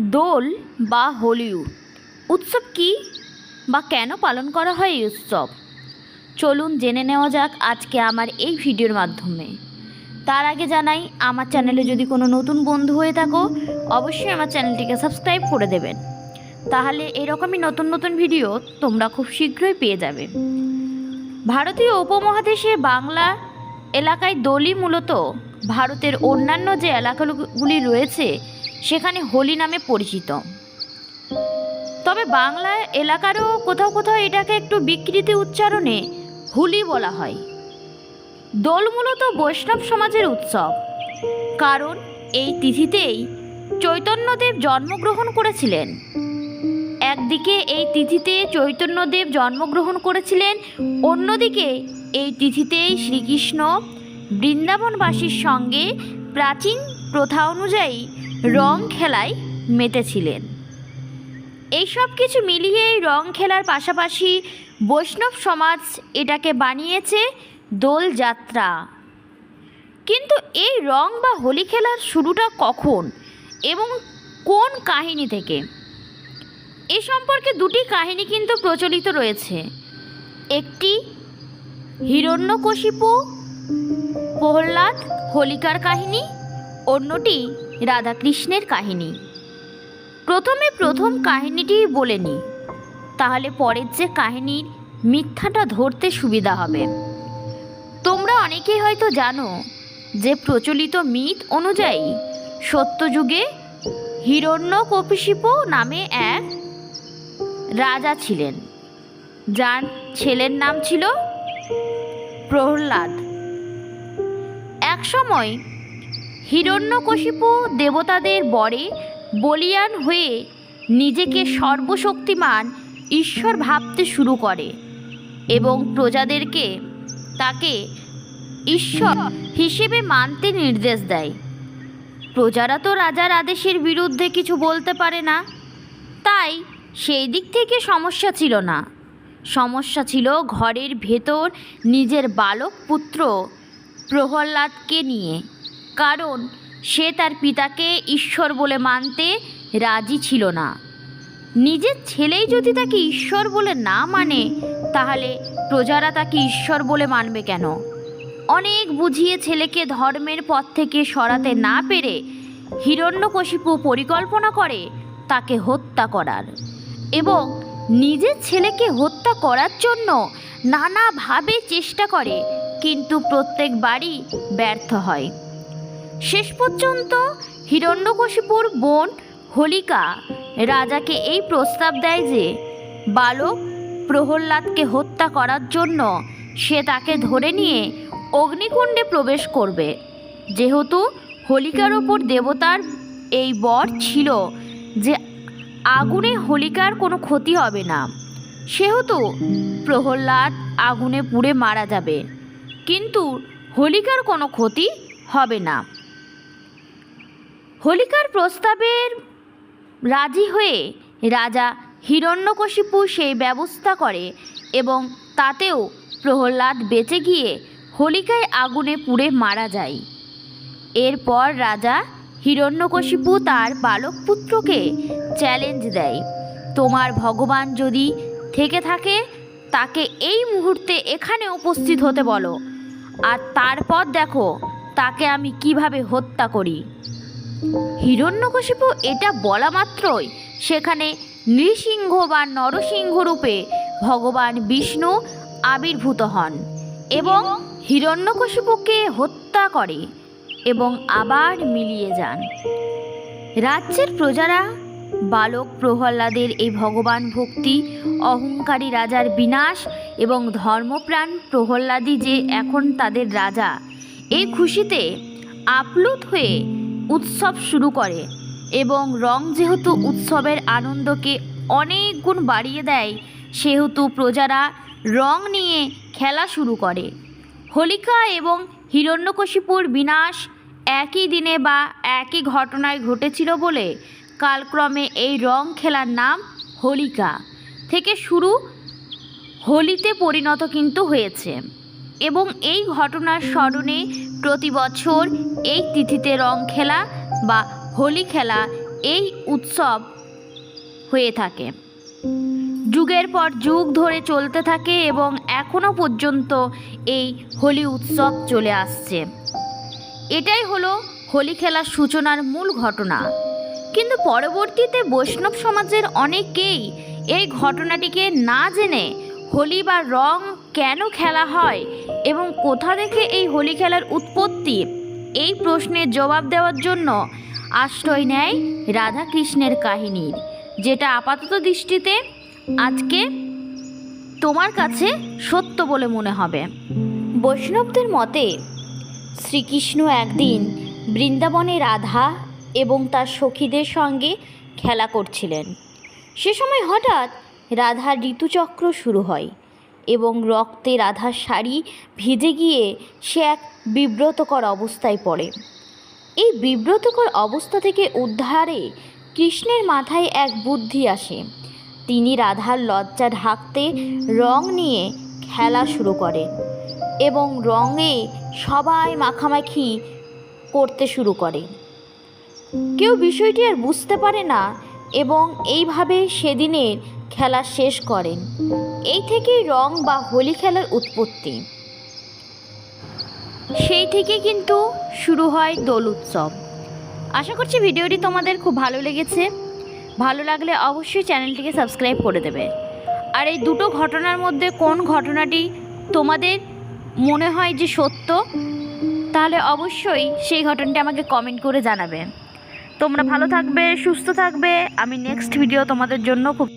দোল বা হলিউড। উৎসব কি বা কেন পালন করা হয় এই উৎসব? চলুন জেনে নেওয়া যাক আজকে আমার এই ভিডিওর মাধ্যমে। তার আগে জানাই, আমার চ্যানেলে যদি কোনো নতুন বন্ধু হয়ে থাকো, অবশ্যই আমার চ্যানেলটিকে সাবস্ক্রাইব করে দেবেন। তাহলে এরকমই নতুন নতুন ভিডিও তোমরা খুব শীঘ্রই পেয়ে যাবে। ভারতীয় উপমহাদেশে বাংলা এলাকায় দোলই মূলত ভারতের অন্যান্য যে এলাকাগুলি রয়েছে সেখানে হোলি নামে পরিচিত। তবে বাংলা এলাকারও কোথাও কোথাও এটাকে একটু বিকৃতি উচ্চারণে হুলি বলা হয়। দোল মূলত বৈষ্ণব সমাজের উৎসব। কারণ এই তিথিতেই চৈতন্যদেব জন্মগ্রহণ করেছিলেন। একদিকে এই তিথিতে চৈতন্যদেব জন্মগ্রহণ করেছিলেন, অন্যদিকে এই তিথিতেই শ্রীকৃষ্ণ বৃন্দাবনবাসীর সঙ্গে প্রাচীন প্রথা অনুযায়ী রং খেলায় মেতেছিলেন। এই সব কিছু মিলিয়ে এই রং খেলার পাশাপাশি বৈষ্ণব সমাজ এটাকে বানিয়েছে দোলযাত্রা কিন্তু এই রং বা হোলি খেলার শুরুটা কখন এবং কোন কাহিনী থেকে? এ সম্পর্কে দুটি কাহিনী কিন্তু প্রচলিত রয়েছে। একটি, হিরণ্যকশিপু, প্রহ্লাদ, হোলিকার কাহিনী, অন্যটি রাধাকৃষ্ণের কাহিনী। প্রথমে প্রথম কাহিনীটি বলে নিই তাহলে পরের যে কাহিনীর মিথ্যাটা ধরতে সুবিধা হবে। তোমরা অনেকেই হয়তো জানো যে প্রচলিত মিথ অনুযায়ী সত্যযুগে হিরণ্য হিরণ্যকপিশিপু নামে এক রাজা ছিলেন, যার ছেলের নাম ছিল প্রহ্লাদ। একসময় হিরণ্যকশিপু দেবতাদের বরে বলিয়ান হয়ে নিজেকে সর্বশক্তিমান ঈশ্বর ভাবতে শুরু করে এবং প্রজাদেরকে তাকে ঈশ্বর হিসেবে মানতে নির্দেশ দেয়। প্রজারা তো রাজার আদেশের বিরুদ্ধে কিছু বলতে পারে না। তাই সেই দিক থেকে সমস্যা ছিল না। সমস্যা ছিল ঘরের ভেতর নিজের বালক পুত্র প্রহ্লাদকে নিয়ে। কারণ সে তার পিতাকে ঈশ্বর বলে মানতে রাজি ছিল না। নিজের ছেলেই যদি তাকে ঈশ্বর বলে না মানে তাহলে প্রজারা তাকে ঈশ্বর বলে মানবে কেন? অনেক বুঝিয়ে ছেলেকে ধর্মের পথ থেকে সরাতে না পেরে হিরণ্যকশিপু পরিকল্পনা করে তাকে হত্যা করার। এবং নিজের ছেলেকে হত্যা করার জন্য নানাভাবে চেষ্টা করে, কিন্তু প্রত্যেকবারই ব্যর্থ হয়। শেষ পর্যন্ত হিরণ্যকশিপুর বোন হোলিকা রাজাকে এই প্রস্তাব দেয় যে বালক প্রহ্লাদকে হত্যা করার জন্য সে তাকে ধরে নিয়ে অগ্নিকুণ্ডে প্রবেশ করবে। যেহেতু হোলিকার ওপর দেবতার এই বর ছিল যে আগুনে হোলিকার কোনো ক্ষতি হবে না। সেহেতু প্রহ্লাদ আগুনে পুড়ে মারা যাবে। কিন্তু হোলিকার কোনো ক্ষতি হবে না। হোলিকার প্রস্তাবের রাজি হয়ে রাজা হিরণ্যকশিপু সেই ব্যবস্থা করে এবং তাতেও প্রহ্লাদ বেঁচে গিয়ে হোলিকায় আগুনে পুড়ে মারা যায়। এরপর রাজা হিরণ্যকশিপু তার বালক পুত্রকে চ্যালেঞ্জ দেয়। তোমার ভগবান যদি থেকে থাকে, তাকে এই মুহূর্তে এখানে উপস্থিত হতে বলো। আর তারপর দেখো, তাকে আমি কীভাবে হত্যা করি। হিরণ্যকশিপু এটা বলা মাত্রই। সেখানে নৃসিংহ বা নরসিংহ রূপে ভগবান বিষ্ণু আবির্ভূত হন এবং হিরণ্যকশিপুকে হত্যা করে এবং আবার মিলিয়ে যান। রাজ্যের প্রজারা বালক প্রহ্লাদের এই ভগবান ভক্তি, অহংকারী রাজার বিনাশ এবং ধর্মপ্রাণ প্রহ্লাদই যে এখন তাদের রাজা এই খুশিতে আপ্লুত হয়ে উৎসব শুরু করে এবং রং যেহেতু উৎসবের আনন্দকে অনেক গুণ বাড়িয়ে দেয়, সেহেতু প্রজারা রং নিয়ে খেলা শুরু করে। হোলিকা এবং হিরণ্যকশিপুর বিনাশ একই দিনে বা একই ঘটনায় ঘটেছিল বলে কালক্রমে এই রং খেলার নাম হোলিকা। থেকে শুরু হোলিতে পরিণত কিন্তু হয়েছে। এবং এই ঘটনার স্মরণে প্রতি বছর এই তিথিতে রং খেলা বা হোলি খেলা এই উৎসব হয়ে থাকে। যুগের পর যুগ ধরে চলতে থাকে এবং এখনও পর্যন্ত এই হোলি উৎসব চলে আসছে। এটাই হলো হোলি খেলার সূচনার মূল ঘটনা। কিন্তু পরবর্তীতে বৈষ্ণব সমাজের অনেকেই এই ঘটনাটিকে না জেনে হোলি বা রং কেন খেলা হয় এবং কোথা থেকে এই হোলি খেলার উৎপত্তি? এই প্রশ্নের জবাব দেওয়ার জন্য আশ্রয় নেয় রাধা কৃষ্ণের কাহিনীর, যেটা আপাতত দৃষ্টিতে আজকে তোমার কাছে সত্য বলে মনে হবে। বৈষ্ণবদের মতে, শ্রীকৃষ্ণ একদিন বৃন্দাবনে রাধা এবং তার সখীদের সঙ্গে খেলা করছিলেন। সে সময় হঠাৎ রাধার ঋতুচক্র শুরু হয়। এবং রক্তে রাধার শাড়ি ভিজে গিয়ে সে এক বিব্রতকর অবস্থায় পড়ে। এই বিব্রতকর অবস্থা থেকে উদ্ধারে কৃষ্ণের মাথায় এক বুদ্ধি আসে। তিনি রাধার লজ্জা ঢাকতে রং নিয়ে খেলা শুরু করেন এবং রঙে সবাই মাখামাখি করতে শুরু করে। কেউ বিষয়টি আর বুঝতে পারে না এবং এইভাবে সেদিনের খেলা শেষ করেন। এই থেকেই রং বা হোলি খেলার উৎপত্তি। সেই থেকে কিন্তু শুরু হয় দোল উৎসব। আশা করছি ভিডিওটি তোমাদের খুব ভালো লেগেছে। ভালো লাগলে অবশ্যই চ্যানেলটিকে সাবস্ক্রাইব করে দেবে। আর এই দুটো ঘটনার মধ্যে কোন ঘটনাটি তোমাদের মনে হয় যে সত্য, তাহলে অবশ্যই সেই ঘটনাটি আমাকে কমেন্ট করে জানাবে। তোমরা ভালো থাকবে, সুস্থ থাকবে। আমি নেক্সট ভিডিও তোমাদের জন্য খুব